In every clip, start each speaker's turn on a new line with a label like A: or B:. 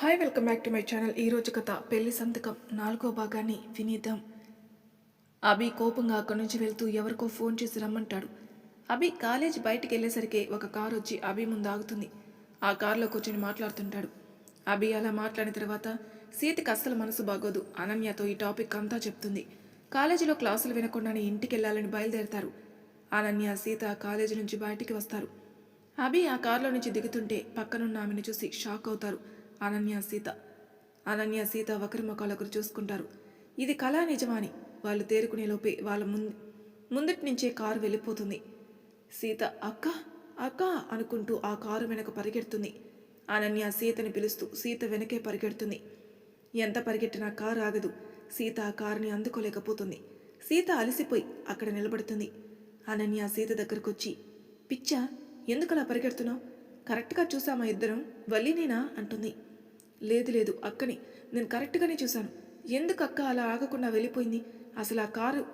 A: Hi welcome back to my channel ఈరోజు కథ పెళ్ళి సంతకం. నాలుగో భాగాన్ని వినీద్దాం. అభి కోపంగా అక్కడి నుంచి వెళ్తూ ఎవరికో ఫోన్ చేసి రమ్మంటాడు. అభి కాలేజ్ బయటికి వెళ్ళేసరికి ఒక కారు వచ్చి అభి ముందు ఆగుతుంది. ఆ కారులో కూర్చొని మాట్లాడుతుంటాడు. అభి అలా మాట్లాడిన తర్వాత సీతకి అస్సలు మనసు బాగోదు. అనన్యతో ఈ టాపిక్ అంతా చెప్తుంది. కాలేజీలో క్లాసులు వినకుండానే ఇంటికి వెళ్ళాలని బయలుదేరతారు. అనన్య సీత కాలేజీ నుంచి బయటికి వస్తారు. అభి ఆ కారులో నుంచి దిగుతుంటే పక్కనున్న ఆమెను చూసి షాక్ అవుతారు. అనన్య సీత. అనన్య సీత ఒకరి చూసుకుంటారు. ఇది కళా నిజమాని. వాళ్ళు తేరుకునే లోపే వాళ్ళ ముందు ముందటి నుంచే కారు వెళ్ళిపోతుంది. సీత అక్క అక్క అనుకుంటూ ఆ కారు వెనక పరిగెడుతుంది. అనన్య సీతని పిలుస్తూ సీత వెనకే పరిగెడుతుంది. ఎంత పరిగెట్టినా కారు ఆగదు. సీత ఆ కారుని అందుకోలేకపోతుంది. సీత అలసిపోయి అక్కడ నిలబడుతుంది. అనన్య సీత దగ్గరకొచ్చి పిచ్చా ఎందుకలా పరిగెడుతున్నావు? కరెక్ట్గా చూసామా ఇద్దరం? వల్లినేనా? అంటుంది. లేదు లేదు అక్కని. నేను కరెక్ట్గానే చూశాను. ఎందుకు అక్క అలా ఆగకుండా వెళ్ళిపోయింది? అసలు ఆ కారు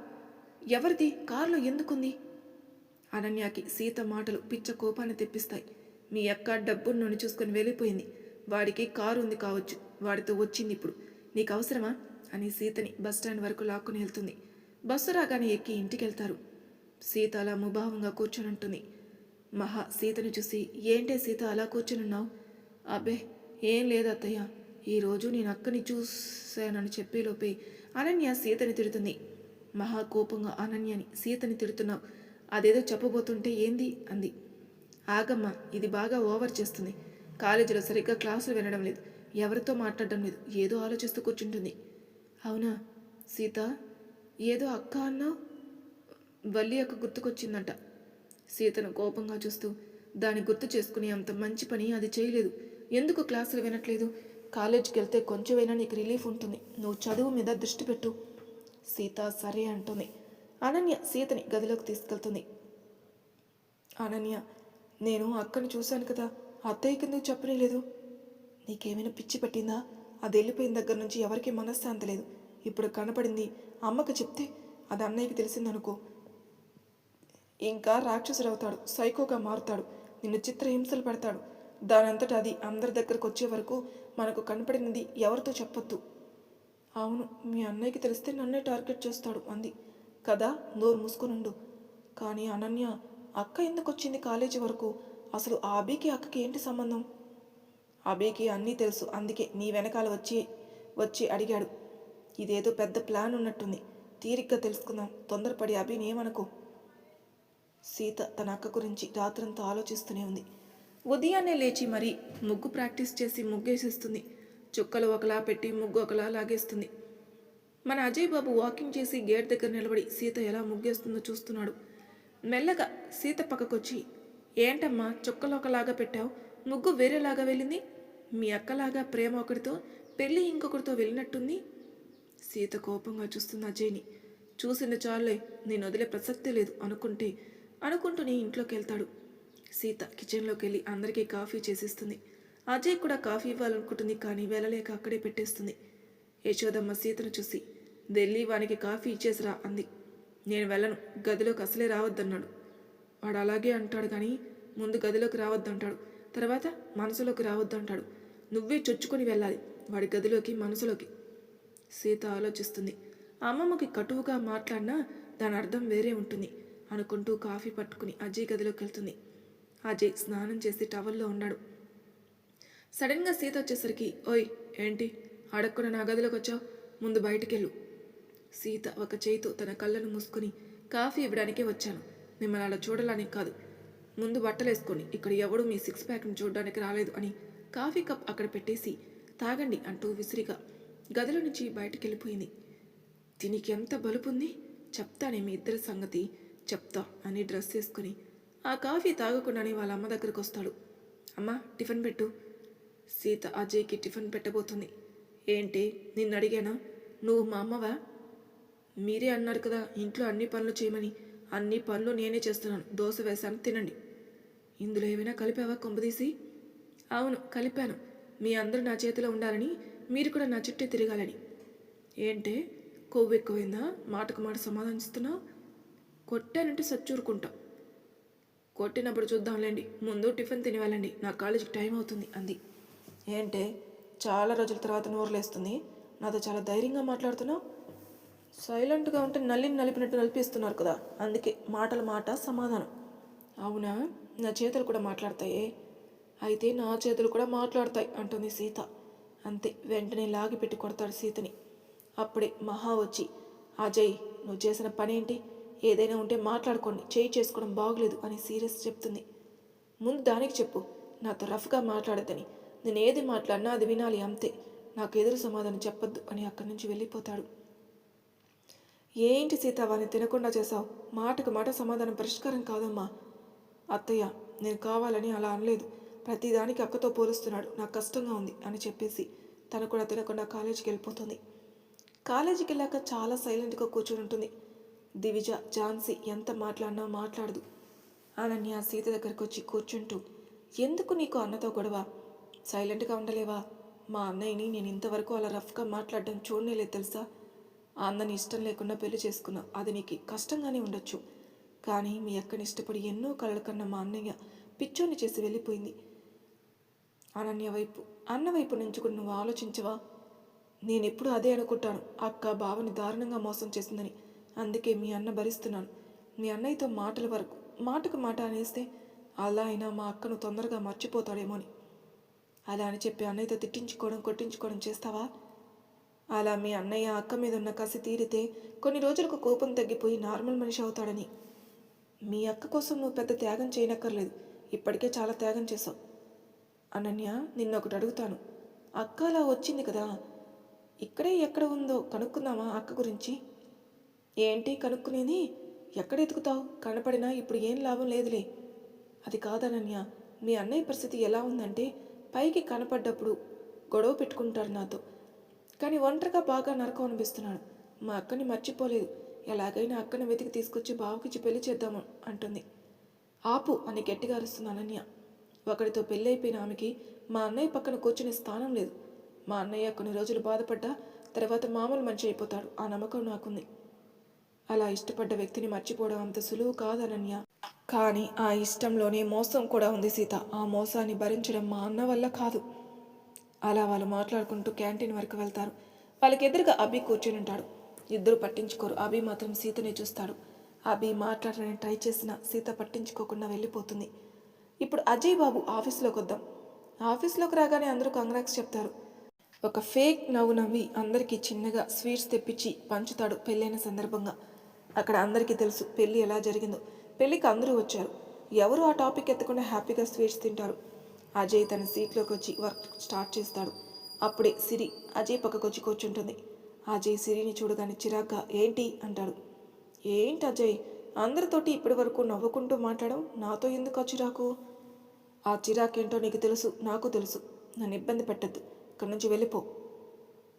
A: ఎవరిది? కారులో ఎందుకుంది? అనన్యకి సీత మాటలు పిచ్చ కోపాన్ని తెప్పిస్తాయి. మీ అక్క డబ్బును నన్ను చూసుకొని వెళ్ళిపోయింది. వాడికి కారు ఉంది కావచ్చు. వాడితో వచ్చింది ఇప్పుడు. నీకు అవసరమా? అని సీతని బస్టాండ్ వరకు లాక్కుని వెళ్తుంది. బస్సు రాగానే ఎక్కి ఇంటికి వెళ్తారు సీత అలా ముభావంగా కూర్చొని ఉంటుంది మహా సీతను చూసి ఏంటే సీత అలా కూర్చొనున్నావు? అబ్బే ఏం లేదు అత్తయ్య. ఈరోజు నేను అక్కని చూశానని చెప్పేలోపే అనన్య సీతని తిడుతుంది. మహా కోపంగా అనన్యని సీతని తిడుతున్నావు. అదేదో చెప్పబోతుంటే ఏంది? అంది. ఆగమ్మ ఇది బాగా ఓవర్ చేస్తుంది. కాలేజీలో సరిగ్గా క్లాసులు వినడం లేదు. ఎవరితో మాట్లాడడం లేదు. ఏదో ఆలోచిస్తూ కూర్చుంటుంది. అవునా? సీత? ఏదో అక్క అన్న వల్లి అక్క గుర్తుకొచ్చిందంట. సీతను కోపంగా చూస్తూ దాన్ని గుర్తు చేసుకుని అంత మంచి పని అది చేయలేదు. ఎందుకు క్లాసులు వినట్లేదు? కాలేజీకి వెళ్తే కొంచెమైనా నీకు రిలీఫ్ ఉంటుంది. నువ్వు చదువు మీద దృష్టి పెట్టు. సీత సరే అంటుంది. అనన్య సీతని గదిలోకి తీసుకెళ్తుంది. అనన్య నేను అక్కని చూశాను కదా. అత్తయ్యకి ఎందుకు చెప్పనే లేదు నీకేమైనా పిచ్చి పట్టిందా? అది వెళ్ళిపోయిన దగ్గర నుంచి ఎవరికీ మనశ్శాంతి లేదు. ఇప్పుడు కనపడింది అమ్మకు చెప్తే అది అన్నయ్యకి తెలిసిందనుకో. ఇంకా రాక్షసుడవుతాడు. సైకోగా మారుతాడు. నిన్ను చిత్రహింసలు పెడతాడు. దానంతట అది అందరి దగ్గరకు వచ్చే వరకు మనకు కనపడినది ఎవరితో చెప్పొద్దు. అవును మీ అన్నయ్యకి తెలిస్తే నన్నే టార్గెట్ చేస్తాడు అంది. కదా నోరు మూసుకునుండు కానీ అనన్య అక్క ఎందుకు వచ్చింది కాలేజీ వరకు? అసలు ఆ అభికి అక్కకి ఏంటి సంబంధం? అభికి అన్నీ తెలుసు అందుకే నీ వెనకాల వచ్చి వచ్చి అడిగాడు. ఇదేదో పెద్ద ప్లాన్ ఉన్నట్టుంది. తీరిగ్గా తెలుసుకుందాం తొందరపడి అభిని ఏమనుకో? సీత తన అక్క గురించి రాత్రంతా ఆలోచిస్తూనే ఉంది. ఉదయాన్నే లేచి మరీ ముగ్గు ప్రాక్టీస్ చేసి ముగ్గేసేస్తుంది. చుక్కలు ఒకలా పెట్టి ముగ్గు ఒకలా లాగేస్తుంది. మన అజయ్ బాబు వాకింగ్ చేసి గేట్ దగ్గర నిలబడి సీత ఎలా ముగ్గేస్తుందో చూస్తున్నాడు. మెల్లగా సీత పక్కకొచ్చి ఏంటమ్మా చుక్కలు ఒకలాగా పెట్టావు? ముగ్గు వేరేలాగా వెళ్ళింది? మీ అక్కలాగా ప్రేమ ఒకరితో పెళ్ళి ఇంకొకరితో వెళ్ళినట్టుంది? సీత కోపంగా చూస్తుంది అజయ్ని. చూసిన చాలే నేను వదిలే ప్రసక్తే లేదు అనుకుంటే అనుకుంటూనే ఇంట్లోకి వెళ్తాడు. సీత కిచెన్లోకి వెళ్ళి అందరికీ కాఫీ చేసిస్తుంది. అజయ్ కూడా కాఫీ ఇవ్వాలనుకుంటుంది కానీ వెళ్ళలేక అక్కడే పెట్టేస్తుంది. యశోదమ్మ సీతను చూసి వెళ్ళి వానికి కాఫీ ఇచ్చేసిరా అంది. నేను వెళ్ళను గదిలోకి అసలే రావద్దన్నాడు. వాడు అలాగే అంటాడు కానీ ముందు గదిలోకి రావద్దంటాడు. తర్వాత మనసులోకి రావద్దంటాడు. నువ్వే చొచ్చుకొని వెళ్ళాలి వాడి గదిలోకి మనసులోకి సీత ఆలోచిస్తుంది. అమ్మమ్మకి కటువుగా మాట్లాడినా దాని అర్థం వేరే ఉంటుంది అనుకుంటూ కాఫీ పట్టుకుని అజయ్ గదిలోకి వెళ్తుంది అజయ్ స్నానం చేసి టవల్లో ఉన్నాడు. సడన్గా సీత వచ్చేసరికి ఓయ్ ఏంటి? అడగకుండా నా గదిలోకి వచ్చావు? ముందు బయటికెళ్ళు. సీత ఒక చేయితో తన కళ్ళను మూసుకొని కాఫీ ఇవ్వడానికే వచ్చాను. మిమ్మల్ని అలా చూడడానికి కాదు. ముందు బట్టలు వేసుకొని ఇక్కడ ఎవడూ మీ సిక్స్ ప్యాక్ని చూడడానికి రాలేదు అని కాఫీ కప్ అక్కడ పెట్టేసి తాగండి అంటూ విసిరిగా గదిలో నుంచి బయటికి వెళ్ళిపోయింది దీనికి ఎంత బలుపుంది చెప్తానే మీ ఇద్దరి సంగతి. చెప్తా అని డ్రెస్ వేసుకుని ఆ కాఫీ తాగకుండానే వాళ్ళ అమ్మ దగ్గరికి వస్తాడు అమ్మ టిఫిన్ పెట్టు. సీత అజయ్కి టిఫిన్ పెట్టబోతుంది. ఏంటి? నిన్ను అడిగానా నువ్వు మా అమ్మవా? మీరే అన్నారు కదా ఇంట్లో అన్ని పనులు చేయమని. అన్ని పనులు నేనే చేస్తున్నాను. దోశ వేసాను తినండి. ఇందులో ఏమైనా కలిపావా కొంపదీసి అవును కలిపాను. మీ అందరూ నా చేతిలో ఉండాలని మీరు కూడా నా చుట్టే తిరగాలని. ఏంటే? కొవ్వు ఎక్కువైందా మాటకు మాట సమాధానిస్తున్నావు? కొట్టానంటే సచ్చూరుకుంటా. కొట్టినప్పుడు చూద్దాంలేండి. ముందు టిఫిన్ తిని వెళ్ళండి నా కాలేజీకి టైం అవుతుంది అంది. ఏంటే? చాలా రోజుల తర్వాత నోరులేస్తుంది. నాతో చాలా ధైర్యంగా మాట్లాడుతున్నావు. సైలెంట్గా ఉంటే నల్లిని నలిపినట్టు నలిపిస్తున్నారు కదా. అందుకే మాటల మాట సమాధానం. అవునా? నా చేతులు కూడా మాట్లాడతాయే. అయితే నా చేతులు కూడా మాట్లాడతాయి అంటుంది సీత. అంతే. వెంటనే లాగి పెట్టి కొడతాడు సీతని. అప్పుడే మహా వచ్చి అజయ్ నువ్వు చేసిన పని ఏంటి ఏదైనా ఉంటే మాట్లాడుకోండి. చేయి చేసుకోవడం బాగలేదు అని సీరియస్ చెప్తుంది. ముందు దానికి చెప్పు. నాతో రఫ్గా మాట్లాడద్దని. నేను ఏది మాట్లాడినా అది వినాలి అంతే. నాకు ఎదురు సమాధానం చెప్పొద్దు అని అక్కడి నుంచి వెళ్ళిపోతాడు. ఏంటి సీత వాని తినకుండా చేశావు? మాటకు మాట సమాధానం పరిష్కారం కాదమ్మా. అత్తయ్య నేను కావాలని అలా అనలేదు. ప్రతిదానికి అక్కతో పోలుస్తున్నాడు. నాకు కష్టంగా ఉంది అని చెప్పేసి తను కూడా తినకుండా కాలేజీకి వెళ్ళిపోతుంది. కాలేజీకి వెళ్ళాక చాలా సైలెంట్గా కూర్చుని ఉంటుంది. దివిజ ఝాన్సీ ఎంత మాట్లాడినా మాట్లాడదు. అనన్య సీత దగ్గరకు వచ్చి కూర్చుంటూ ఎందుకు నీకు అన్నతో గొడవ? సైలెంట్గా ఉండలేవా? మా అన్నయ్యని నేను ఇంతవరకు అలా రఫ్గా మాట్లాడడం చూడనేలేదు తెలుసా? అన్నని ఇష్టం లేకుండా పెళ్ళి చేసుకున్నా అది నీకు కష్టంగానే ఉండొచ్చు. కానీ మీ అక్కని ఇష్టపడి ఎన్నో కలల కన్నా మా అన్నయ్య పిచ్చోని చేసి వెళ్ళిపోయింది. అనన్య వైపు అన్న వైపు నుంచి కూడా నువ్వు ఆలోచించవా? నేను ఎప్పుడు అదే అనుకుంటాను. అక్క బావని దారుణంగా మోసం చేసిందని. అందుకే మీ అన్న భరిస్తున్నాను. మీ అన్నయ్యతో మాటల వరకు మాటకు మాట అనేస్తే అలా అయినా మా అక్కను తొందరగా మర్చిపోతాడేమో అని అలా అని చెప్పి అన్నయ్యతో తిట్టించుకోవడం కొట్టించుకోవడం చేస్తావా? అలా మీ అన్నయ్య అక్క మీద ఉన్న కసి తీరితే కొన్ని రోజులకు కోపం తగ్గిపోయి నార్మల్ మనిషి అవుతాడని. మీ అక్క కోసం నువ్వు పెద్ద త్యాగం చేయనక్కర్లేదు. ఇప్పటికే చాలా త్యాగం చేశావు. అనన్య నిన్న ఒకటి అడుగుతాను. అక్క అలా వచ్చింది కదా. ఇక్కడే ఎక్కడ ఉందో కనుక్కుందామా అక్క గురించి? ఏంటి కనుక్కునేది? ఎక్కడ ఎతుకుతావు కనపడినా ఇప్పుడు ఏం లాభం లేదులే. అది కాదనన్య మీ అన్నయ్య పరిస్థితి ఎలా ఉందంటే పైకి కనపడ్డప్పుడు గొడవ పెట్టుకుంటాడు నాతో. కానీ ఒంటరిగా బాగా నరకం అనిపిస్తున్నాడు. మా అక్కని మర్చిపోలేదు. ఎలాగైనా అక్కని వెతికి తీసుకొచ్చి బావకిచ్చి పెళ్ళి చేద్దాము అంటుంది. ఆపు అని గట్టిగా అరుస్తుంది అనన్య. ఒకడితో పెళ్ళైపోయిన ఆమెకి మా అన్నయ్య పక్కన కూర్చునే స్థానం లేదు. మా అన్నయ్య కొన్ని రోజులు బాధపడ్డా తర్వాత మామూలు మనిషి అయిపోతాడు. ఆ నమ్మకం నాకుంది. అలా ఇష్టపడ్డ వ్యక్తిని మర్చిపోవడం అంత సులువు కాదనన్య కానీ ఆ ఇష్టంలోనే మోసం కూడా ఉంది సీత. ఆ మోసాన్ని భరించడం మా అన్న వల్ల కాదు. అలా వాళ్ళు మాట్లాడుకుంటూ క్యాంటీన్ వరకు వెళ్తారు. వాళ్ళకి ఎదురుగా అభి కూర్చుని ఉంటాడు. ఇద్దరు పట్టించుకోరు. అభి మాత్రం సీతని చూస్తాడు. అభి మాట్లాడడానికి ట్రై చేసినా సీత పట్టించుకోకుండా వెళ్ళిపోతుంది. ఇప్పుడు అజయ్ బాబు ఆఫీస్లోకి వద్దాం. ఆఫీస్లోకి రాగానే అందరూ కంగ్రాక్స్ చెప్తారు. ఒక ఫేక్ నవ్వు నవ్వి అందరికీ చిన్నగా స్వీట్స్ తెప్పించి పంచుతాడు పెళ్ళైన సందర్భంగా. అక్కడ అందరికీ తెలుసు పెళ్ళి ఎలా జరిగిందో. పెళ్ళికి అందరూ వచ్చారు. ఎవరు ఆ టాపిక్ ఎత్తకుండా హ్యాపీగా స్వీట్స్ తింటారు. అజయ్ తన సీట్లోకి వచ్చి వర్క్ స్టార్ట్ చేస్తాడు. అప్పుడే సిరి అజయ్ పక్కకు వచ్చి కూర్చుంటుంది. అజయ్ సిరిని చూడగానే చిరాగ్గా ఏంటి అంటాడు. ఏంటి అజయ్? అందరితోటి ఇప్పటి వరకు నవ్వుకుంటూ మాట్లాడడం నాతో ఎందుకు ఆ చిరాకు? ఆ చిరాకేంటో నీకు తెలుసు నాకు తెలుసు. నన్ను ఇబ్బంది పెట్టద్దు. ఇక్కడి నుంచి వెళ్ళిపో.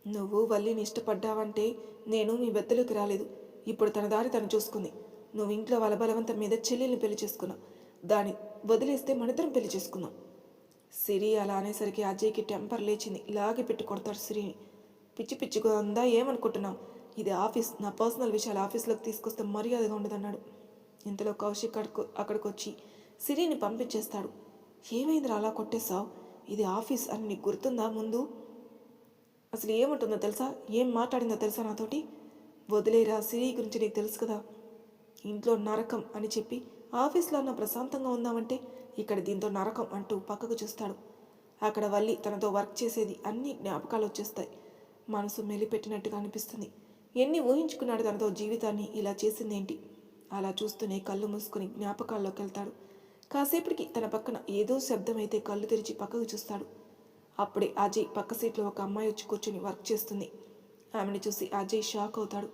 A: నువ్వు వల్లిని ఇష్టపడ్డావంటే నేను మీ బెత్తలోకి రాలేదు. ఇప్పుడు తన దారి తను చూసుకుంది. నువ్వు ఇంట్లో వాళ్ళ బలవంతం మీద చెల్లెల్ని పెళ్ళి చేసుకున్నావు. దాన్ని వదిలేస్తే మనిద్దరం పెళ్ళి చేసుకుందాం. సిరి అలా అనేసరికి అజయ్కి టెంపర్ లేచింది. లాగి పెట్టి కొడతాడు సిరిని. పిచ్చి పిచ్చిగా ఉందా? ఏమనుకుంటున్నావు? ఇది ఆఫీస్ నా పర్సనల్ విషయాలు ఆఫీస్లోకి తీసుకొస్తే మర్యాదగా ఉండదన్నాడు. ఇంతలో కౌశిక్ అక్కడికి అక్కడికి వచ్చి సిరిని పంపించేస్తాడు. ఏమైందిరా అలా కొట్టేశావు? ఇది ఆఫీస్ అని నీకు గుర్తుందా ముందు? అసలు ఏముంటుందో తెలుసా? ఏం మాట్లాడిందో తెలుసా నాతోటి? వదిలేరా? సిరి గురించి నీకు తెలుసు కదా. ఇంట్లో నరకం అని చెప్పి ఆఫీస్లో అన్న ప్రశాంతంగా ఉందామంటే ఇక్కడ దీంతో నరకం అంటూ పక్కకు చూస్తాడు. అక్కడ వల్లి తనతో వర్క్ చేసేది అన్ని జ్ఞాపకాలు వచ్చేస్తాయి. మనసు మెలిపెట్టినట్టుగా అనిపిస్తుంది. ఎన్ని ఊహించుకున్నాడు తనతో జీవితాన్ని ఇలా చేసిందేంటి? అలా చూస్తూనే కళ్ళు మూసుకుని జ్ఞాపకాల్లోకి వెళ్తాడు. కాసేపటికి తన పక్కన ఏదో శబ్దం అయితే కళ్ళు తెరిచి పక్కకు చూస్తాడు. అప్పుడే అజయ్ పక్క సీట్లో ఒక అమ్మాయి వచ్చి కూర్చొని వర్క్ చేస్తుంది. ఆమెను చూసి అజయ్ షాక్ అవుతాడు.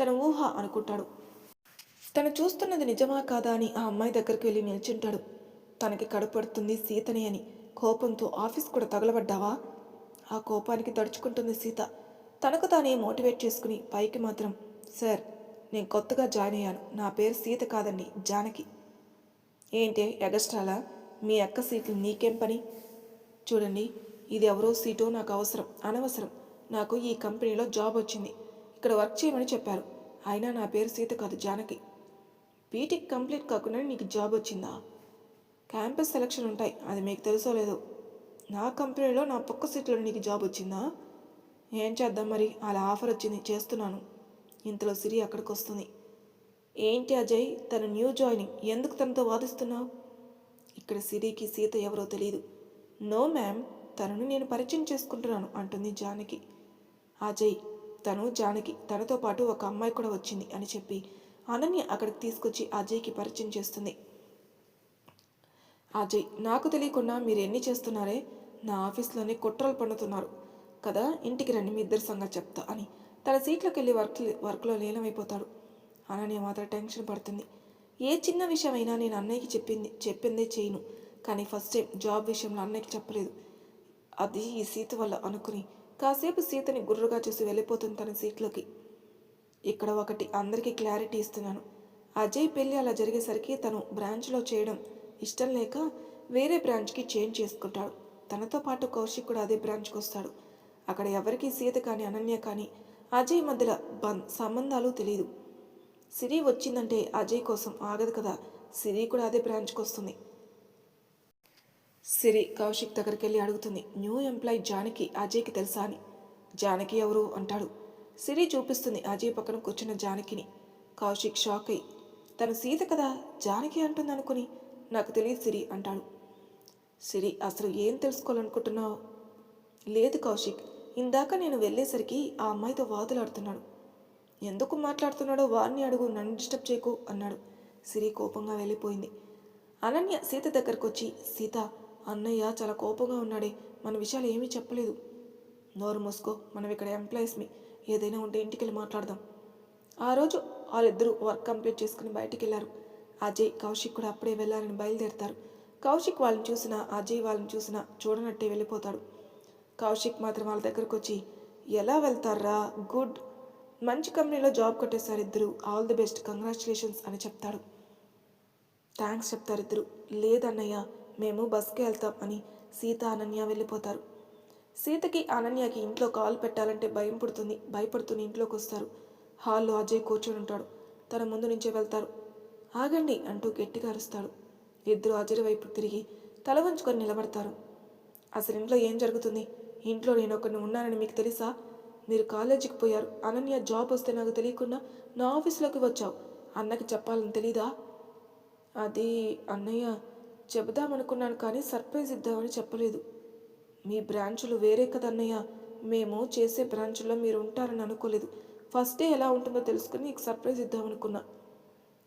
A: తన ఊహ అనుకుంటాడు. తను చూస్తున్నది నిజమా కాదా అని ఆ అమ్మాయి దగ్గరికి వెళ్ళి నిల్చుంటాడు. తనకి కడుపడుతుంది సీతని అని. కోపంతో ఆఫీస్ కూడా తగలబడ్డావా? ఆ కోపానికి తడుచుకుంటుంది సీత. తనకు తానే మోటివేట్ చేసుకుని పైకి మాత్రం సార్ నేను కొత్తగా జాయిన్ అయ్యాను. నా పేరు సీత కాదండి జానకి. ఏంటి ఎగస్ట్రాలా? మీ అక్క సీట్లు నీకేం పని? చూడండి ఇది ఎవరో సీటో నాకు అవసరం అనవసరం. నాకు ఈ కంపెనీలో జాబ్ వచ్చింది. ఇక్కడ వర్క్ చేయమని చెప్పారు. అయినా నా పేరు సీత కాదు జానకి. బీటెక్ కంప్లీట్ కాకుండా నీకు జాబ్ వచ్చిందా? క్యాంపస్ సెలక్షన్ ఉంటాయి అది మీకు తెలుసో లేదో. నా కంపెనీలో నా పక్క సీట్లో నీకు జాబ్ వచ్చిందా? ఏం చేద్దాం మరి? అలా ఆఫర్ వచ్చింది చేస్తున్నాను. ఇంతలో సిరి అక్కడికి వస్తుంది. ఏంటి అజయ్ తన న్యూ జాయినింగ్ ఎందుకు తనతో వాదిస్తున్నావు? ఇక్కడ సిరికి సీత ఎవరో తెలియదు నో మ్యామ్ తనను నేను పరిచయం చేసుకుంటున్నాను అంటుంది జానకి. అజయ్ తను జానకి తనతో పాటు ఒక అమ్మాయి కూడా వచ్చింది అని చెప్పి అనన్య అక్కడికి తీసుకొచ్చి అజయ్కి పరిచయం చేస్తుంది. అజయ్ నాకు తెలియకుండా మీరు ఎన్ని చేస్తున్నారే? నా ఆఫీస్లోనే కుట్రలు పండుతున్నారు. కదా ఇంటికి రండి మీ ఇద్దరి సంగతి చెప్తా అని తన సీట్లోకి వెళ్ళి వర్క్ వర్క్లో లీనమైపోతాడు. అనన్య మాత్రం టెన్షన్ పడుతుంది. ఏ చిన్న విషయమైనా నేను అన్నయ్యకి చెప్పింది చెప్పిందే చేయను. కానీ ఫస్ట్ టైం జాబ్ విషయంలో అన్నయ్యకి చెప్పలేదు. అది ఈ సీత వల్ల అనుకుని కాసేపు సీతని గుర్రుగా చూసి వెళ్ళిపోతుంది తన సీట్లోకి. ఇక్కడ ఒకటి అందరికీ క్లారిటీ ఇస్తున్నాను. అజయ్ పెళ్ళి అలా జరిగేసరికి తను బ్రాంచ్లో చేయడం ఇష్టం లేక వేరే బ్రాంచ్కి చేంజ్ చేసుకుంటాడు. తనతో పాటు కౌశిక్ కూడా అదే బ్రాంచ్కి వస్తాడు. అక్కడ ఎవరికి సీత కానీ అనన్య కానీ అజయ్ మధ్యలో బంద్ సంబంధాలు తెలియదు సిరి వచ్చిందంటే అజయ్ కోసం ఆగదు కదా. సిరి కూడా అదే బ్రాంచ్కి వస్తుంది. సిరి కౌశిక్ దగ్గరికి వెళ్ళి అడుగుతుంది. న్యూ ఎంప్లాయ్ జానకి అజయ్కి తెలుసా అని. జానకి ఎవరు? అంటాడు. సిరి చూపిస్తుంది అజయ్ పక్కన కూర్చున్న జానకిని. కౌశిక్ షాక్ అయ్యి తను సీత కదా జానకి అంటుంది అనుకుని నాకు తెలియదు సిరి అంటాడు. సిరి అసలు ఏం తెలుసుకోవాలనుకుంటున్నావు? లేదు కౌశిక్ ఇందాక నేను వెళ్ళేసరికి ఆ అమ్మాయితో వాదులాడుతున్నాడు. ఎందుకు మాట్లాడుతున్నాడో వారిని అడుగు నన్ను డిస్టర్బ్ చేయకు అన్నాడు. సిరి కోపంగా వెళ్ళిపోయింది. అనన్య సీత దగ్గరకు వచ్చి సీత అన్నయ్య చాలా కోపంగా ఉన్నాడే. మన విషయాలు ఏమీ చెప్పలేదు. నోరు మూసుకో మనం ఇక్కడ ఎంప్లాయీస్మి ఏదైనా ఉంటే ఇంటికి వెళ్ళి మాట్లాడదాం. ఆ రోజు వాళ్ళిద్దరూ వర్క్ కంప్లీట్ చేసుకుని బయటికి వెళ్ళారు అజయ్ కౌశిక్ కూడా అప్పుడే వెళ్ళాలని బయలుదేరతారు. కౌశిక్ వాళ్ళని చూసినా అజయ్ వాళ్ళని చూసినా చూడనట్టే వెళ్ళిపోతాడు. కౌశిక్ మాత్రం వాళ్ళ దగ్గరకు వచ్చి ఎలా వెళ్తారా గుడ్. మంచి కంపెనీలో జాబ్ కొట్టేశారు ఇద్దరు. ఆల్ ది బెస్ట్ కంగ్రాచులేషన్స్ అని చెప్తాడు. థ్యాంక్స్ చెప్తారు ఇద్దరు. లేదన్నయ్య మేము బస్కి వెళ్తాం అని సీత అనన్య వెళ్ళిపోతారు. సీతకి అనన్యకి ఇంట్లో కాల్ పెట్టాలంటే భయం పుడుతుంది. భయపడుతూనే ఇంట్లోకి వస్తారు. హాల్లో అజయ్ కూర్చొని ఉంటాడు. తన ముందు నుంచే వెళ్తారు. ఆగండి అంటూ గట్టిగా అరుస్తాడు. ఇద్దరు అజయ్ వైపు తిరిగి తల వంచుకొని నిలబడతారు. అసలు ఇంట్లో ఏం జరుగుతుంది? ఇంట్లో నేను ఒకరిని ఉన్నానని మీకు తెలుసా? మీరు కాలేజీకి పోయారు. అనన్య జాబ్ వస్తే నాకు తెలియకుండా నా ఆఫీస్లోకి వచ్చావు. అన్నకి చెప్పాలని తెలీదా? అది అన్నయ్య చెబుదామనుకున్నాను కానీ సర్ప్రైజ్ ఇద్దామని చెప్పలేదు. మీ బ్రాంచులు వేరే కదన్నయ్య. మేము చేసే బ్రాంచులో మీరు ఉంటారని అనుకోలేదు. ఫస్ట్ డే ఎలా ఉంటుందో తెలుసుకుని నీకు సర్ప్రైజ్ ఇద్దామనుకున్నా.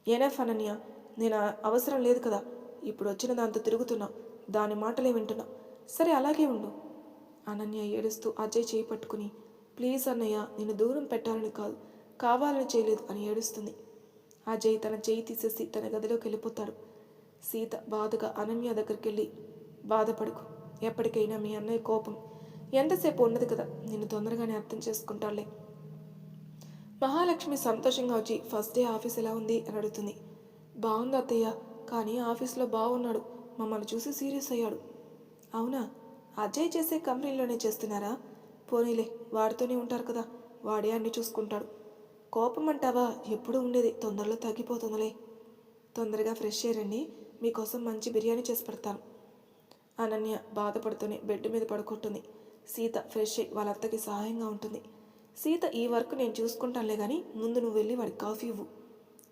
A: ఏనఫ్ అనన్య నేను అవసరం లేదు కదా. ఇప్పుడు వచ్చిన దాంతో తిరుగుతున్నా. దాని మాటలే వింటున్నా. సరే అలాగే ఉండు. అనన్య ఏడుస్తూ అజయ్ చేయి పట్టుకుని ప్లీజ్ అన్నయ్య నేను దూరం పెట్టాలని కాదు. కావాలని చేయలేదు అని ఏడుస్తుంది. అజయ్ తన చేయి తీసేసి తన గదిలోకి వెళ్ళిపోతాడు. సీత బాధగా అనన్య దగ్గరికి వెళ్ళి బాధపడుకు. ఎప్పటికైనా మీ అన్నయ్య కోపం. ఎంతసేపు ఉన్నది కదా? నిన్ను తొందరగానే అర్థం చేసుకుంటాలే మహాలక్ష్మి సంతోషంగా వచ్చి ఫస్ట్ డే ఆఫీస్ ఎలా ఉంది? అని అడుగుతుంది. బాగుంది అత్తయ్య కానీ ఆఫీస్లో బాగున్నాడు మమ్మల్ని చూసి సీరియస్ అయ్యాడు. అవునా? అజయ్ చేసే కంపెనీలోనే చేస్తున్నారా? పోనీలే వాడితోనే ఉంటారు కదా. వాడే అన్ని చూసుకుంటాడు. కోపం అంటావా? ఎప్పుడూ ఉండేది తొందరలో తగ్గిపోతుందిలే. తొందరగా ఫ్రెష్ అయ్యారండి మీకోసం మంచి బిర్యానీ చేసి పెడతాను. అనన్య బాధపడుతూనే బెడ్ మీద పడుకుంటుంది. సీత ఫ్రెష్ అయ్యి వాళ్ళ అత్తకి సహాయంగా ఉంటుంది. సీత ఈ వర్క్ నేను చూసుకుంటానులే కానీ ముందు నువ్వు వెళ్ళి వాడికి కాఫీ ఇవ్వు.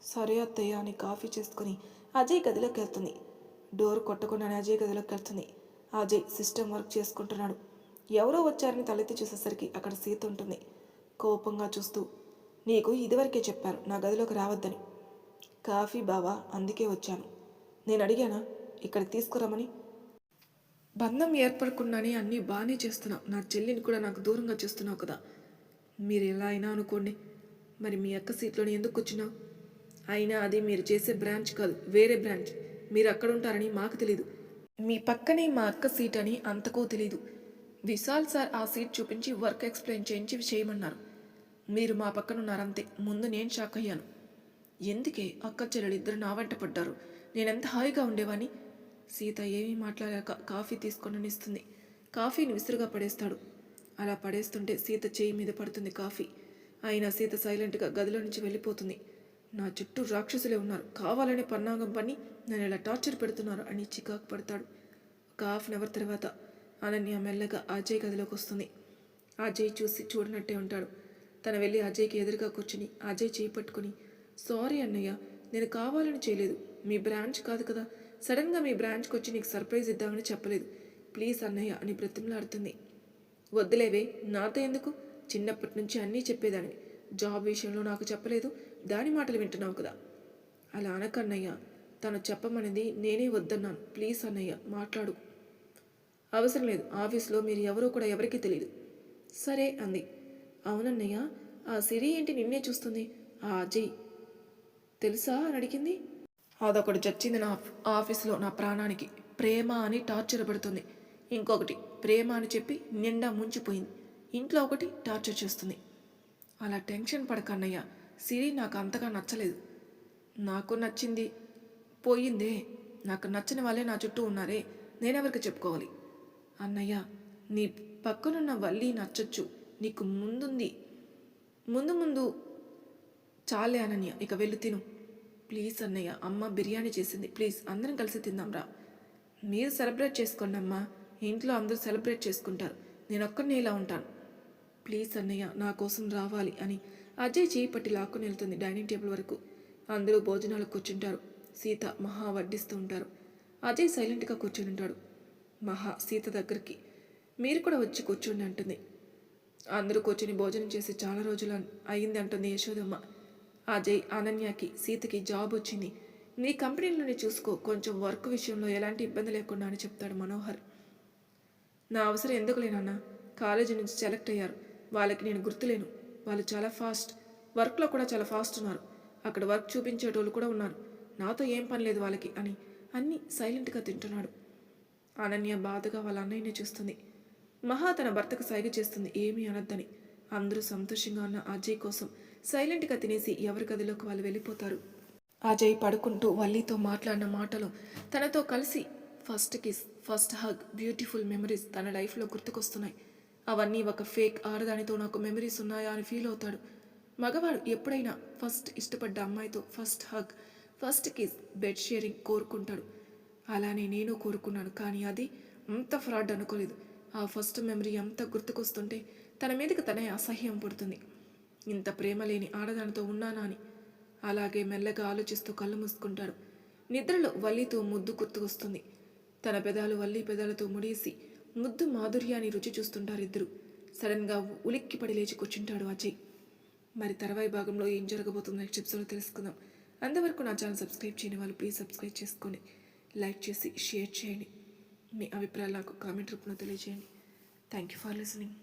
A: సరే అత్తయ్య అని కాఫీ చేసుకుని అజయ్ గదిలోకి వెళ్తుంది. డోర్ కొట్టకుండానే అజయ్ గదిలోకి వెళ్తుంది. అజయ్ సిస్టమ్ వర్క్ చేసుకుంటున్నాడు. ఎవరో వచ్చారని తలెత్తి చూసేసరికి అక్కడ సీత ఉంటుంది. కోపంగా చూస్తూ నీకు ఇదివరకే చెప్పారు నా గదిలోకి రావద్దని. కాఫీ బావా అందుకే వచ్చాను. నేను అడిగానా? ఇక్కడికి తీసుకురమ్మని. బంధం ఏర్పడకుండానే అన్నీ బాగానే చేస్తున్నావు. నా చెల్లిని కూడా నాకు దూరంగా చేస్తున్నావు కదా. మీరు ఎలా అయినా అనుకోండి. మరి మీ అక్క సీట్లోనే ఎందుకు వచ్చినావు అయినా అది మీరు చేసే బ్రాంచ్ కాదు వేరే బ్రాంచ్. మీరు అక్కడ ఉంటారని మాకు తెలీదు. మీ పక్కనే మా అక్క సీట్ అని అంతకో తెలీదు. విశాల్ సార్ ఆ సీట్ చూపించి వర్క్ ఎక్స్ప్లెయిన్ చేయించి చేయమన్నారు. మీరు మా పక్కన ఉన్నారంతే ముందు నేను షాక్ అయ్యాను. ఎందుకే? అక్క చెల్లెలు ఇద్దరు నా వెంట పడ్డారు. నేనెంత హాయిగా ఉండేవాని సీత ఏమీ మాట్లాడాక కాఫీ తీసుకొని ఇస్తుంది కాఫీని విసురుగా పడేస్తాడు. అలా పడేస్తుంటే సీత చేయి మీద పడుతుంది కాఫీ. అయినా సీత సైలెంట్గా గదిలో నుంచి వెళ్ళిపోతుంది. నా చుట్టూ రాక్షసులే ఉన్నారు. కావాలనే పన్నాగం పని. నన్ను ఇలా టార్చర్ పెడుతున్నారు అని చికాకు పడతాడు. ఒక హాఫ్ అన్ అవర్ తర్వాత అనన్య మెల్లగా అజయ్ గదిలోకి వస్తుంది. అజయ్ చూసి చూడనట్టే ఉంటాడు. తను వెళ్ళి అజయ్కి ఎదురుగా కూర్చుని అజయ్ చేయి పట్టుకుని సారీ అన్నయ్య నేను కావాలని చేయలేదు. మీ బ్రాంచ్ కాదు కదా. సడన్గా మీ బ్రాంచ్కి వచ్చి నీకు సర్ప్రైజ్ ఇద్దామని చెప్పలేదు. ప్లీజ్ అన్నయ్య అని బ్రతిమలాడుతుంది. వద్దులేవే నాతో ఎందుకు? చిన్నప్పటి నుంచి అన్నీ చెప్పేదాన్ని. జాబ్ విషయంలో నాకు చెప్పలేదు. దాని మాటలు వింటున్నావు కదా. అలా అనకన్నయ్య తను చెప్పమనేది నేనే వద్దన్నాను. ప్లీజ్ అన్నయ్య మాట్లాడు. అవసరం లేదు. ఆఫీస్లో మీరు ఎవరో కూడా ఎవరికీ తెలియదు సరే అంది. అవునన్నయ్య ఆ సిరి ఏంటి నిన్నే చూస్తుంది? ఆ అజయ్. తెలుసా? అని అడిగింది. అదొకటి చచ్చింది నా ఆఫీస్లో నా ప్రాణానికి. ప్రేమ అని టార్చర్ పెడుతుంది. ఇంకొకటి ప్రేమ అని చెప్పి నిండా ముంచిపోయింది. ఇంట్లో ఒకటి టార్చర్ చేస్తుంది. అలా టెన్షన్ పడకన్నయ్య. సిరి నాకు అంతగా నచ్చలేదు. నాకు నచ్చింది పోయిందే. నాకు నచ్చని వాళ్ళే నా చుట్టూ ఉన్నారే. నేనెవరికి చెప్పుకోవాలి? అన్నయ్య నీ పక్కనున్న వల్లి నచ్చచ్చు. నీకు ముందుంది. ముందు ముందు చాలే అనన్య ఇక వెళ్ళి తిను. ప్లీజ్ అన్నయ్య అమ్మ బిర్యానీ చేసింది. ప్లీజ్ అందరం కలిసి తిందాంరా. మీరు సెలబ్రేట్ చేసుకోండి అమ్మా. ఇంట్లో అందరూ సెలబ్రేట్ చేసుకుంటారు. నేను ఒక్కరిని ఇలా ఉంటాను. ప్లీజ్ అన్నయ్య నా కోసం రావాలి అని అజయ్ చేయి పట్టి లాక్కుని వెళ్తుంది డైనింగ్ టేబుల్ వరకు. అందరూ భోజనాలకు కూర్చుంటారు. సీత మహా వడ్డిస్తూ ఉంటారు. అజయ్ సైలెంట్గా కూర్చుని ఉంటాడు. మహా సీత దగ్గరికి మీరు కూడా వచ్చి కూర్చోండి అంటుంది. అందరూ కూర్చొని భోజనం చేసి చాలా రోజులు అయింది అంటుంది యశోదమ్మ. అజయ్ అనన్యకి సీతకి జాబ్ వచ్చింది. నీ కంపెనీలోనే చూసుకో కొంచెం వర్క్ విషయంలో ఎలాంటి ఇబ్బంది లేకుండా అని చెప్తాడు మనోహర్. నా అవసరం ఎందుకు లేనన్న కాలేజీ నుంచి సెలెక్ట్ అయ్యారు. వాళ్ళకి నేను గుర్తులేను. వాళ్ళు చాలా ఫాస్ట్. వర్క్లో కూడా చాలా ఫాస్ట్ ఉన్నారు. అక్కడ వర్క్ చూపించేటోళ్ళు కూడా ఉన్నారు. నాతో ఏం పని లేదు వాళ్ళకి అని అన్నీ సైలెంట్గా తింటున్నాడు. అనన్య బాధగా వాళ్ళ అన్నయ్యనే చూస్తుంది. మహా తన భర్తకు సైగ చేస్తుంది. ఏమీ అనొద్దని. అందరూ సంతోషంగా ఉన్న అజయ్ కోసం సైలెంట్గా తినేసి ఎవరి గదిలోకి వాళ్ళు వెళ్ళిపోతారు. అజయ్ పడుకుంటూ వల్లీతో మాట్లాడిన మాటలు తనతో కలిసి first kiss first hug beautiful memories తన లైఫ్లో గుర్తుకొస్తున్నాయి. అవన్నీ ఒక ఫేక్ ఆడదానితో నాకు మెమరీస్ ఉన్నాయా అని ఫీల్ అవుతాడు. మగవాడు ఎప్పుడైనా ఫస్ట్ ఇష్టపడ్డ అమ్మాయితో first hug first kiss bed sharing కోరుకుంటాడు. అలానే నేను కోరుకున్నాను కానీ అది అంత ఫ్రాడ్ అనుకోలేదు. ఆ ఫస్ట్ మెమరీ అంత గుర్తుకొస్తుంటే తన మీదకి తనే అసహ్యం పుడుతుంది. ఇంత ప్రేమ లేని ఆడదానితో ఉన్నానా అని అలాగే మెల్లగా ఆలోచిస్తూ కళ్ళు మూసుకుంటాడు. నిద్రలో వల్లితో ముద్దు గుర్తుకొస్తుంది తన పెదాలు వల్లి పెదాలతో ముడేసి ముద్దు మాధుర్యాన్ని రుచి చూస్తుంటారు ఇద్దరు సడన్గా ఉలిక్కిపడి లేచి కూర్చుంటాడు అజయ్. మరి తర్వాయి భాగంలో ఏం జరగబోతుందో నెక్స్ట్ ఎపిసోడ్లో తెలుసుకుందాం. అంతవరకు నా ఛానల్ సబ్స్క్రైబ్ చేయని వాళ్ళు ప్లీజ్ సబ్స్క్రైబ్ చేసుకోండి. లైక్ చేసి షేర్ చేయండి. మీ అభిప్రాయాలు నాకు కామెంట్ రూపంలో తెలియజేయండి. Thank you for listening.